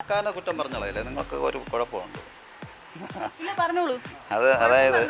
സർക്കാരിനെ കുറ്റം പറഞ്ഞോളല്ലേ നിങ്ങൾക്ക് ഒരു കുഴപ്പമുണ്ട്. പറഞ്ഞോളൂ. അത് അതായത്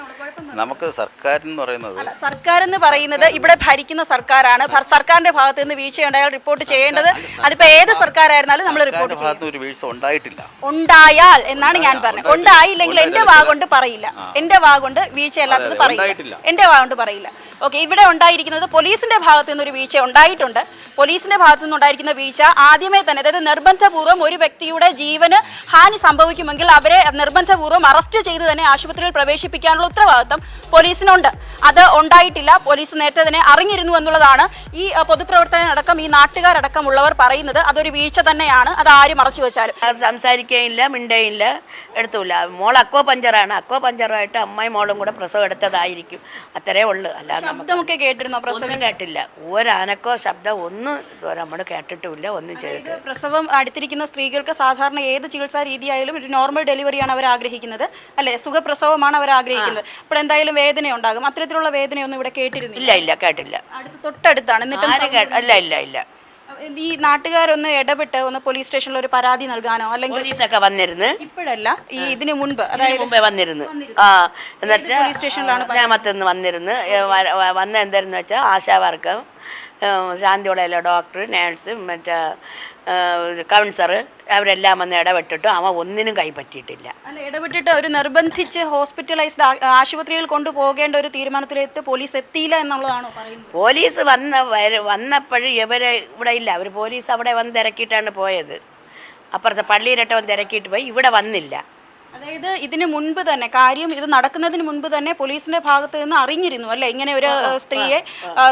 നമുക്ക് സർക്കാരെന്ന് പറയുന്നത് സർക്കാർ എന്ന് പറയുന്നത് ഇവിടെ ഭരിക്കുന്ന സർക്കാരാണ്. സർക്കാരിന്റെ ഭാഗത്ത് നിന്ന് വീഴ്ച ഉണ്ടായാൽ റിപ്പോർട്ട് ചെയ്യേണ്ടത് അതിപ്പോ ഏത് സർക്കാരായിരുന്നാലും നമ്മൾ റിപ്പോർട്ട് ഭാഗത്ത് ഒരു വീഴ്ച ഉണ്ടായിട്ടില്ല. ഉണ്ടായാൽ എന്നാണ് ഞാൻ പറഞ്ഞത്. ഉണ്ടായില്ലെങ്കിൽ എന്റെ വാ കൊണ്ട് പറയില്ല. എന്റെ വാ കൊണ്ട് വീഴ്ചയല്ലാത്തത് ഉണ്ടായിട്ടില്ല. പറയില്ല. എന്റെ വാ കൊണ്ട് പറയില്ല. ഓക്കെ ഇവിടെ ഉണ്ടായിരിക്കുന്നത് പോലീസിന്റെ ഭാഗത്ത് നിന്ന് ഒരു വീഴ്ച ഉണ്ടായിട്ടുണ്ട്. പോലീസിന്റെ ഭാഗത്തു നിന്നുണ്ടായിരിക്കുന്ന വീഴ്ച ആദ്യമേ തന്നെ അതായത് നിർബന്ധപൂർവം ഒരു വ്യക്തിയുടെ ജീവന് ഹാനി സംഭവിക്കുമെങ്കിൽ അവരെ നിർബന്ധപൂർവം അറസ്റ്റ് ചെയ്ത് തന്നെ ആശുപത്രിയിൽ പ്രവേശിപ്പിക്കാനുള്ള ഉത്തരവാദിത്തം പോലീസിനുണ്ട്. അത് ഉണ്ടായിട്ടില്ല. പോലീസ് നേരത്തെ തന്നെ അറിഞ്ഞിരുന്നു എന്നുള്ളതാണ് ഈ പൊതുപ്രവർത്തനം പൊതുപ്രവർത്തകരടക്കം ഈ നാട്ടുകാരടക്കമുള്ളവർ പറയുന്നത്. അതൊരു വീഴ്ച തന്നെയാണ്. അത് ആര് മറച്ചു വെച്ചാലും. സംസാരിക്കുകയില്ല മിണ്ടയില്ല എടുത്തില്ല. മോൾ അക്കോ പഞ്ചറാണ്. അക്കോ പഞ്ചറായിട്ട് അമ്മയും മോളും കൂടെ പ്രസവം എടുത്തതായിരിക്കും. അത്രേ ഉള്ളു. അല്ലാതെ ശബ്ദമൊക്കെ കേട്ടിരുന്നോ പ്രസവം? കേട്ടില്ല. ഒരനക്കോ ശബ്ദം ഒന്നും ഇതുവരെ നമ്മൾ കേട്ടിട്ടുമില്ല ഒന്നും ചെയ്തിട്ട് പ്രസവം അടുത്തിരിക്കുന്ന സ്ത്രീകൾക്ക് സാധാരണ ഏത് ചികിത്സാ രീതിയായാലും ഒരു നോർമൽ ഡെലിവറിയാണ് അവർ ആഗ്രഹിക്കുന്നത്. അല്ലെ? സുഖപ്രസവമാണ് അവർ ആഗ്രഹിക്കുന്നത്. അപ്പോൾ എന്തായാലും വേദന ഉണ്ടാകും. അത്തരത്തിലുള്ള വേദനയൊന്നും ഇവിടെ കേട്ടിരുന്നില്ല. ഇല്ല ഇല്ല കേട്ടില്ല. അടുത്ത് തൊട്ടടുത്താണ്. എന്നിട്ട് അല്ല ഇല്ല ഇല്ല ഈ നാട്ടുകാരൊന്ന് ഇടപെട്ട് ഒന്ന് പോലീസ് സ്റ്റേഷനിൽ ഒരു പരാതി നൽകാനോ അല്ലെങ്കിൽ പോലീസൊക്കെ വന്നിരുന്നു? ഇപ്പോഴല്ല ഈ ഇതിനു മുൻപ് അതായത് മുമ്പേ വന്നിരുന്നു. ആ എന്നിട്ട് പോലീസ് സ്റ്റേഷനിലാണ് ഞാൻ വന്നിരുന്ന്. വന്ന എന്തായിരുന്നു വെച്ചാൽ ആശാ വർക്കും ശാന്തിയോടെയുള്ള ഡോക്ടർ നേഴ്സ് മറ്റേ കൗൺസർ അവരെല്ലാം വന്ന് ഇടപെട്ടിട്ടും അവൻ ഒന്നിനും കൈപ്പറ്റിയിട്ടില്ല. അല്ല ഇടപെട്ടിട്ട് ഒരു നിർബന്ധിച്ച് ഹോസ്പിറ്റലൈസ്ഡ് ആശുപത്രിയിൽ കൊണ്ടുപോകേണ്ട ഒരു തീരുമാനത്തിലെത്ത് പോലീസ് എത്തിയില്ല എന്നുള്ളതാണോ പറയുന്നത്? പോലീസ് വന്ന വര- വന്നപ്പോഴും ഇവരെ ഇവിടെ ഇല്ല. അവർ പോലീസ് അവിടെ വന്ന് തിരക്കിയിട്ടാണ് പോയത്. അപ്പുറത്തെ പള്ളിയിലിട്ട് വന്ന് തിരക്കിയിട്ട് പോയി ഇവിടെ വന്നില്ല. അതായത് ഇതിന് മുൻപ് തന്നെ കാര്യം ഇത് നടക്കുന്നതിന് മുൻപ് തന്നെ പോലീസിന്റെ ഭാഗത്ത് നിന്ന് അറിഞ്ഞിരുന്നു അല്ലെ? ഇങ്ങനെ ഒരു സ്ത്രീയെ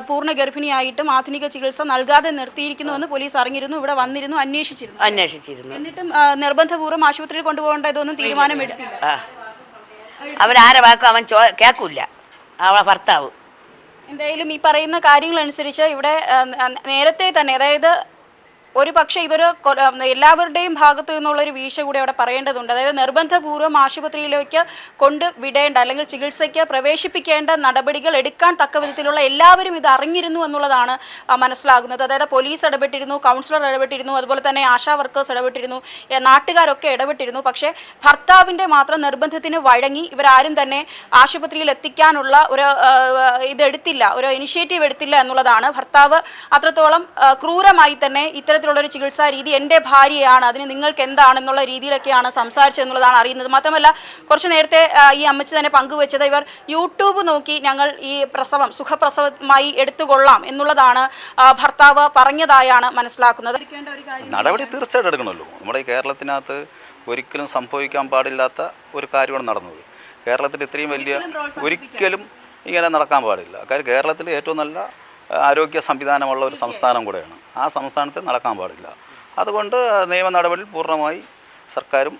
പൂർണ ഗർഭിണിയായിട്ടും ആധുനിക ചികിത്സ നൽകാതെ നിർത്തിയിരിക്കുന്നു എന്ന് പോലീസ് അറിഞ്ഞിരുന്നു ഇവിടെ വന്നിരുന്നു അന്വേഷിച്ചിരുന്നു. അന്വേഷിച്ചിരുന്നു. എന്നിട്ടും നിർബന്ധപൂർവം ആശുപത്രിയിൽ കൊണ്ടുപോകേണ്ട ഇതൊന്നും തീരുമാനം എടുത്തില്ല. അവരാരെ വാക്കും അവൻ കേൾക്കൂല അവളെ ഭർത്താവ്. എന്തായാലും ഈ പറയുന്ന കാര്യങ്ങൾ അനുസരിച്ച് ഇവിടെ നേരത്തെ തന്നെ അതായത് ഒരു പക്ഷേ ഇതൊരു എല്ലാവരുടെയും ഭാഗത്തു നിന്നുള്ളൊരു വീഴ്ച കൂടി അവിടെ പറയേണ്ടതുണ്ട്. അതായത് നിർബന്ധപൂർവം ആശുപത്രിയിലേക്ക് കൊണ്ട് വിടേണ്ട അല്ലെങ്കിൽ ചികിത്സയ്ക്ക് പ്രവേശിപ്പിക്കേണ്ട നടപടികൾ എടുക്കാൻ തക്ക വിധത്തിലുള്ള എല്ലാവരും ഇത് അറിഞ്ഞിരുന്നു എന്നുള്ളതാണ് മനസ്സിലാകുന്നത്. അതായത് പോലീസ് ഇടപെട്ടിരുന്നു കൗൺസിലർ ഇടപെട്ടിരുന്നു അതുപോലെ തന്നെ ആശാ വർക്കേഴ്സ് ഇടപെട്ടിരുന്നു നാട്ടുകാരൊക്കെ ഇടപെട്ടിരുന്നു. പക്ഷേ ഭർത്താവിന്റെ മാത്രം നിർബന്ധത്തിന് വഴങ്ങി ഇവരാരും തന്നെ ആശുപത്രിയിൽ എത്തിക്കാനുള്ള ഒരു ഇതെടുത്തില്ല ഒരു ഇനിഷ്യേറ്റീവ് എടുത്തില്ല എന്നുള്ളതാണ്. ഭർത്താവ് അത്രത്തോളം ക്രൂരമായി തന്നെ ഇത്തരത്തിലുള്ളൊരു ചികിത്സാ രീതി എന്റെ ഭാര്യയാണ് അതിന് നിങ്ങൾക്ക് എന്താണെന്നുള്ള രീതിയിലൊക്കെയാണ് സംസാരിച്ചത് എന്നുള്ളതാണ് അറിയുന്നത്. മാത്രമല്ല കുറച്ച് നേരത്തെ ഈ അമ്മച്ചി തന്നെ പങ്കുവച്ചത് ഇവർ യൂട്യൂബ് നോക്കി ഞങ്ങൾ ഈ പ്രസവം സുഖപ്രസവമായി എടുത്തുകൊള്ളാം എന്നുള്ളതാണ് ഭർത്താവ് പറഞ്ഞതായാണ് മനസ്സിലാക്കുന്നത്. നടപടി തീർച്ചയായിട്ടും എടുക്കണമല്ലോ. നമ്മുടെ ഈ കേരളത്തിനകത്ത് ഒരിക്കലും സംഭവിക്കാൻ പാടില്ലാത്ത ഒരു കാര്യമാണ് നടന്നത്. കേരളത്തിൽ ഇത്രയും വലിയ ഒരിക്കലും ഇങ്ങനെ നടക്കാൻ പാടില്ല. കാര്യം കേരളത്തിൽ ഏറ്റവും നല്ല ആരോഗ്യ സംവിധാനമുള്ള ഒരു സംസ്ഥാനം കൂടെയാണ്. ആ സംസ്ഥാനത്തിൽ നടക്കാൻ പാടില്ല. അതുകൊണ്ട് നിയമ നടപടി പൂർണമായി സർക്കാരും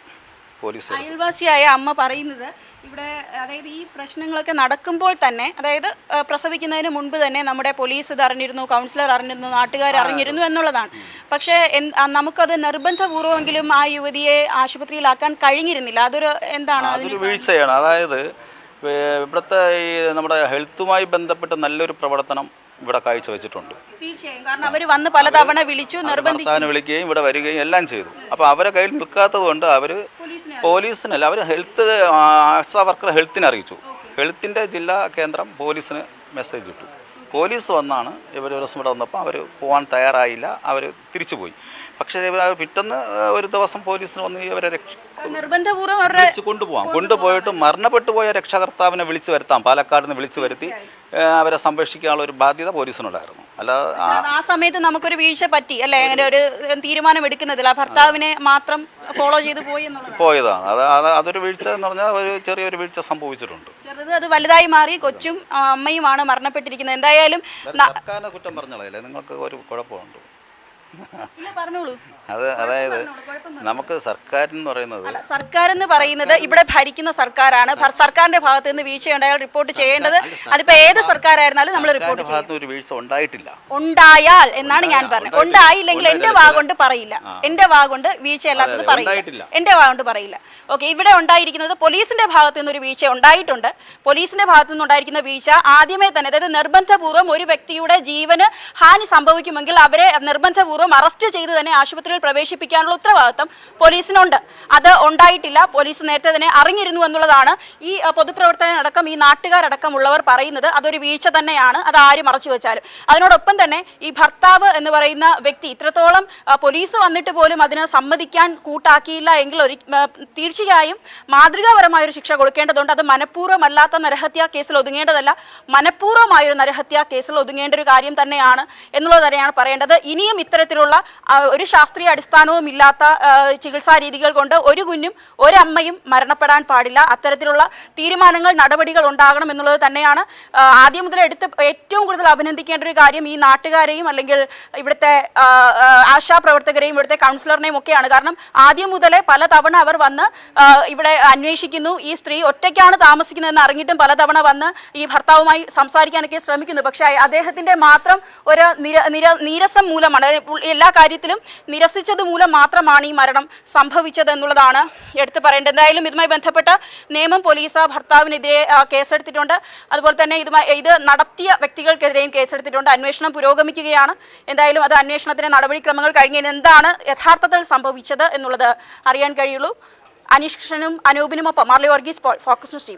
പോലീസും. അയൽവാസിയായ അമ്മ പറയുന്നത് ഇവിടെ അതായത് ഈ പ്രശ്നങ്ങളൊക്കെ നടക്കുമ്പോൾ തന്നെ അതായത് പ്രസവിക്കുന്നതിന് മുൻപ് തന്നെ നമ്മുടെ പോലീസ് ഇത് അറിഞ്ഞിരുന്നു കൗൺസിലർ അറിഞ്ഞിരുന്നു നാട്ടുകാർ അറിഞ്ഞിരുന്നു എന്നുള്ളതാണ്. പക്ഷേ നമുക്കത് നിർബന്ധപൂർവമെങ്കിലും ആ യുവതിയെ ആശുപത്രിയിലാക്കാൻ കഴിഞ്ഞിരുന്നില്ല. അതൊരു എന്താണ് അതൊരു വീഴ്ചയാണ്. അതായത് ഇവിടുത്തെ ഈ നമ്മുടെ ഹെൽത്തുമായി ബന്ധപ്പെട്ട് നല്ലൊരു പ്രവർത്തനം ഇവിടെ കാഴ്ചവെച്ചിട്ടുണ്ട് തീർച്ചയായും. കാരണം അവർ വന്ന് പലതവണ വിളിച്ചു വിളിക്കുകയും ഇവിടെ വരികയും എല്ലാം ചെയ്തു. അപ്പോൾ അവരെ കയ്യിൽ നിൽക്കാത്തത് കൊണ്ട് അവർ പോലീസിനെ പോലീസിനല്ല അവർ ഹെൽത്ത് ആശാ വർക്കർ ഹെൽത്തിനെ അറിയിച്ചു. ഹെൽത്തിന്റെ ജില്ലാ കേന്ദ്രം പോലീസിന് മെസ്സേജ് ഇട്ടു. പോലീസ് വന്നാണ് ഇവർ ഒരു ദിവസം ഇവിടെ വന്നപ്പോൾ അവർ പോകാൻ തയ്യാറായില്ല അവർ തിരിച്ചുപോയി പക്ഷേ ഇവർ പിറ്റേന്ന് ഒരു ദിവസം പോലീസിന് വന്ന് ഇവരെ നിർബന്ധപൂർവം കൊണ്ടുപോകാം കൊണ്ടുപോയിട്ട് മരണപ്പെട്ടു പോയ രക്ഷകർത്താവിനെ വിളിച്ചു വരുത്താം. പാലക്കാട് നിന്ന് വിളിച്ചു വരുത്തി. അവരെ സംരക്ഷിക്കാനുള്ള ഒരു ബാധ്യത പോലീസിനുണ്ടായിരുന്നു. അല്ല ആ സമയത്ത് നമുക്കൊരു വീഴ്ച പറ്റി അല്ലെ? അങ്ങനെ ഒരു തീരുമാനം എടുക്കുന്നതിൽ ആ ഭർത്താവിനെ മാത്രം ഫോളോ ചെയ്ത് പോയി എന്നുള്ളത് പോയതാണ്. അത് അത് അതൊരു വീഴ്ച എന്ന് പറഞ്ഞാൽ ഒരു ചെറിയൊരു വീഴ്ച സംഭവിച്ചിട്ടുണ്ട്. ചെറുത് അത് വലുതായി മാറി കൊച്ചും അമ്മയുമാണ് മരണപ്പെട്ടിരിക്കുന്നത്. എന്തായാലും കുറ്റം പറഞ്ഞല്ലേ നിങ്ങൾക്ക് ഒരു കുഴപ്പമുണ്ട്. അത് അതായത് നമുക്ക് സർക്കാർ എന്ന് പറയുന്നത് സർക്കാർ എന്ന് പറയുന്നത് ഇവിടെ ഭരിക്കുന്ന സർക്കാരാണ്. സർക്കാരിന്റെ ഭാഗത്ത് നിന്ന് വീഴ്ച വീഴ്ചയുണ്ടായാൽ റിപ്പോർട്ട് ചെയ്യേണ്ടത് അതിപ്പോ ഏത് സർക്കാരായിരുന്നാലും നമ്മൾ റിപ്പോർട്ട് ഒരു വീഴ്ച ഉണ്ടായിട്ടില്ല. ഉണ്ടായാൽ എന്നാണ് ഞാൻ പറഞ്ഞത്. ഉണ്ടായില്ലെങ്കിൽ എന്റെ വാ കൊണ്ട് പറയില്ല. എന്റെ വാ കൊണ്ട് വീഴ്ചയല്ലാത്തത് പറയില്ല. എന്റെ വാ കൊണ്ട് പറയില്ല. ഓക്കെ ഇവിടെ ഉണ്ടായിരിക്കുന്നത് പോലീസിന്റെ ഭാഗത്ത് നിന്ന് ഒരു വീഴ്ച ഉണ്ടായിട്ടുണ്ട്. പോലീസിന്റെ ഭാഗത്ത് നിന്ന് ഉണ്ടായിരിക്കുന്ന വീഴ്ച ആദ്യമേ തന്നെ അതായത് നിർബന്ധപൂർവം ഒരു വ്യക്തിയുടെ ജീവന് ഹാനി സംഭവിക്കുമെങ്കിൽ അവരെ നിർബന്ധപൂർവം അറസ്റ്റ് ചെയ്ത് തന്നെ ആശുപത്രിയിൽ പ്രവേശിപ്പിക്കാനുള്ള ഉത്തരവാദിത്തം പോലീസിനുണ്ട്. അത് ഉണ്ടായിട്ടില്ല. പോലീസ് നേരത്തെ തന്നെ അറിഞ്ഞിരുന്നു എന്നുള്ളതാണ് ഈ പൊതുപ്രവർത്തകനടക്കം ഈ നാട്ടുകാരടക്കമുള്ളവർ പറയുന്നത്. അതൊരു വീഴ്ച തന്നെയാണ്. അത് ആര് മറച്ചു വെച്ചാലും. അതിനോടൊപ്പം തന്നെ ഈ ഭർത്താവ് എന്ന് പറയുന്ന വ്യക്തി ഇത്രത്തോളം പോലീസ് വന്നിട്ട് പോലും അതിന് സമ്മതിക്കാൻ കൂട്ടാക്കിയില്ല എങ്കിൽ ഒരു തീർച്ചയായും മാതൃകാപരമായ ഒരു ശിക്ഷ കൊടുക്കേണ്ടതുണ്ട്. അത് മനഃപൂർവമല്ലാത്ത നരഹത്യാ കേസിൽ ഒതുങ്ങേണ്ടതല്ല. മനഃപൂർവമായൊരു നരഹത്യാ കേസിൽ ഒതുങ്ങേണ്ട ഒരു കാര്യം തന്നെയാണ് എന്നുള്ളത് തന്നെയാണ് പറയേണ്ടത്. ഇനിയും ഇത്തരത്തിലുള്ള ഒരു ശാസ്ത്രീയ അടിസ്ഥാനവും ഇല്ലാത്ത ചികിത്സാ രീതികൾ കൊണ്ട് ഒരു കുഞ്ഞും ഒരമ്മയും മരണപ്പെടാൻ പാടില്ല. അത്തരത്തിലുള്ള തീരുമാനങ്ങൾ നടപടികൾ ഉണ്ടാകണം എന്നുള്ളത് തന്നെയാണ് ആദ്യം മുതൽ എടുത്ത് ഏറ്റവും കൂടുതൽ അഭിനന്ദിക്കേണ്ട ഒരു കാര്യം ഈ നാട്ടുകാരെയും അല്ലെങ്കിൽ ഇവിടുത്തെ ആശാ പ്രവർത്തകരെയും ആശാപ്രവർത്തകരെയും ഇവിടുത്തെ കൗൺസിലറിനെയും ഒക്കെയാണ്. കാരണം ആദ്യം മുതലേ പലതവണ അവർ വന്ന് ഇവിടെ അന്വേഷിക്കുന്നു. ഈ സ്ത്രീ ഒറ്റയ്ക്കാണ് താമസിക്കുന്നതെന്ന് അറിഞ്ഞിട്ടും പലതവണ വന്ന് ഈ ഭർത്താവുമായി സംസാരിക്കാനൊക്കെ ശ്രമിക്കുന്നു. പക്ഷേ അദ്ദേഹത്തിന്റെ മാത്രം ഒരു നിര നിര നീരസം മൂലമാണ്. എല്ലാ കാര്യത്തിലും നിരസിച്ചത് മൂലം മാത്രമാണ് ഈ മരണം സംഭവിച്ചത് എന്നുള്ളതാണ് എടുത്തു പറയേണ്ടത്. എന്തായാലും ഇതുമായി ബന്ധപ്പെട്ട നിയമം പോലീസ് ഭർത്താവിനെതിരെ കേസെടുത്തിട്ടുണ്ട്. അതുപോലെ തന്നെ ഇതുമായി ഇത് നടത്തിയ വ്യക്തികൾക്കെതിരെയും കേസെടുത്തിട്ടുണ്ട്. അന്വേഷണം പുരോഗമിക്കുകയാണ്. എന്തായാലും അത് അന്വേഷണത്തിന് നടപടിക്രമങ്ങൾ കഴിഞ്ഞതിന് എന്താണ് യഥാർത്ഥത്തിൽ സംഭവിച്ചത് എന്നുള്ളത് അറിയാൻ കഴിയുള്ളൂ. അനീഷ് കൃഷ്ണനും അനൂപിനുമൊപ്പം Marley Varghese Paul focus news T